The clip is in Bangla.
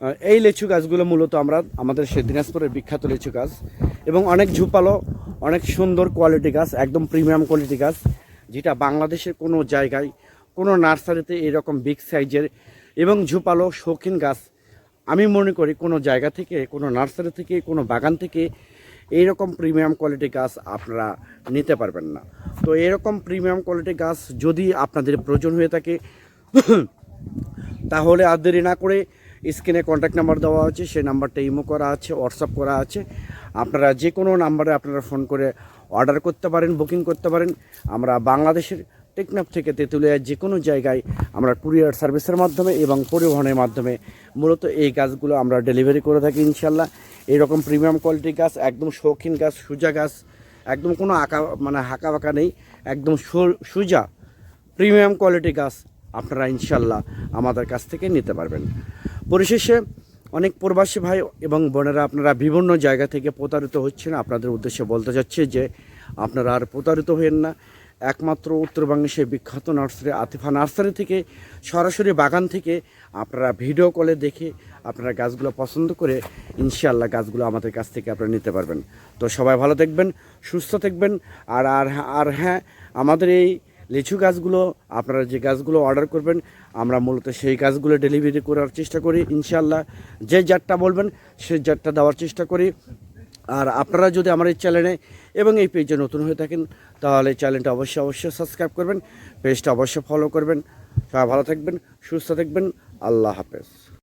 আহ, এই লিচু গাছগুলো মূলত আমরা আমাদের সে দিনাজপুরের বিখ্যাত লিচু গাছ এবং অনেক ঝুপালো অনেক সুন্দর কোয়ালিটি গাছ একদম প্রিমিয়াম কোয়ালিটি গাছ যেটা বাংলাদেশের কোনো জায়গায় কোনো নার্সারিতে এরকম বিগ সাইজের এবং ঝুপালো শৌখিন গাছ আমি মনে করি কোনো জায়গা থেকে কোনো নার্সারি থেকে কোনো বাগান থেকে এইরকম প্রিমিয়াম কোয়ালিটি গাছ আপনারা নিতে পারবেন না। তো এরকম প্রিমিয়াম কোয়ালিটি গাছ যদি আপনাদের প্রয়োজন হয়ে থাকে তাহলে আর দেরি না করে স্ক্রিনে কন্ট্যাক্ট নাম্বার দেওয়া আছে, সেই নাম্বারটা ইমো করা আছে হোয়াটসঅ্যাপ করা আছে। আপনারা যে কোনো নাম্বারে আপনারা ফোন করে অর্ডার করতে পারেন বুকিং করতে পারেন। আমরা বাংলাদেশের টেকনাফ থেকে তেঁতুলিয়ার যে কোনো জায়গায় আমরা কুরিয়ার সার্ভিসের মাধ্যমে এবং পরিবহনের মাধ্যমে মূলত এই গাছগুলো আমরা ডেলিভারি করে থাকি ইনশাল্লাহ এরকম প্রিমিয়াম কোয়ালিটির গাছ একদম শৌখিন গাছ সুজা গাছ একদম কোনো আঁকা মানে হাঁকা বাঁকা নেই, একদম সুজা প্রিমিয়াম কোয়ালিটি গাছ আপনারা ইনশাল্লাহ আমাদের কাছ থেকে নিতে পারবেন। পরিশেষে অনেক প্রবাসী ভাই এবং বোনেরা, আপনারা বিভিন্ন জায়গা থেকে প্রতারিত হচ্ছেন। আপনাদের উদ্দেশ্যে বলতে চাচ্ছি যে আপনারা আর প্রতারিত হবেন না। একমাত্র উত্তরবঙ্গের সেই বিখ্যাত নার্সারি আতিফা নার্সারি থেকে, সরাসরি বাগান থেকে আপনারা ভিডিও কলে দেখে আপনারা গাছগুলো পছন্দ করে ইনশাল্লাহ গাছগুলো আমাদের কাছ থেকে আপনারা নিতে পারবেন। তো সবাই ভালো থাকবেন, সুস্থ থাকবেন। আর আর আর হ্যাঁ আমাদের এই লিচু গাছগুলো, আপনারা যে গাছগুলো অর্ডার করবেন, আমরা মূলত সেই গাছগুলো ডেলিভারি করার চেষ্টা করি ইনশাল্লাহ যে জাতটা বলবেন সেই জাতটা দেওয়ার চেষ্টা করি। আর আপনারা যদি আমার এই চ্যানেলে এবং এই পেজে নতুন হয়ে থাকেন, তাহলে চ্যানেলটা অবশ্যই অবশ্যই সাবস্ক্রাইব করবেন পেজটা অবশ্যই ফলো করবেন। সবাই ভালো থাকবেন, সুস্থ থাকবেন। আল্লাহ হাফেজ।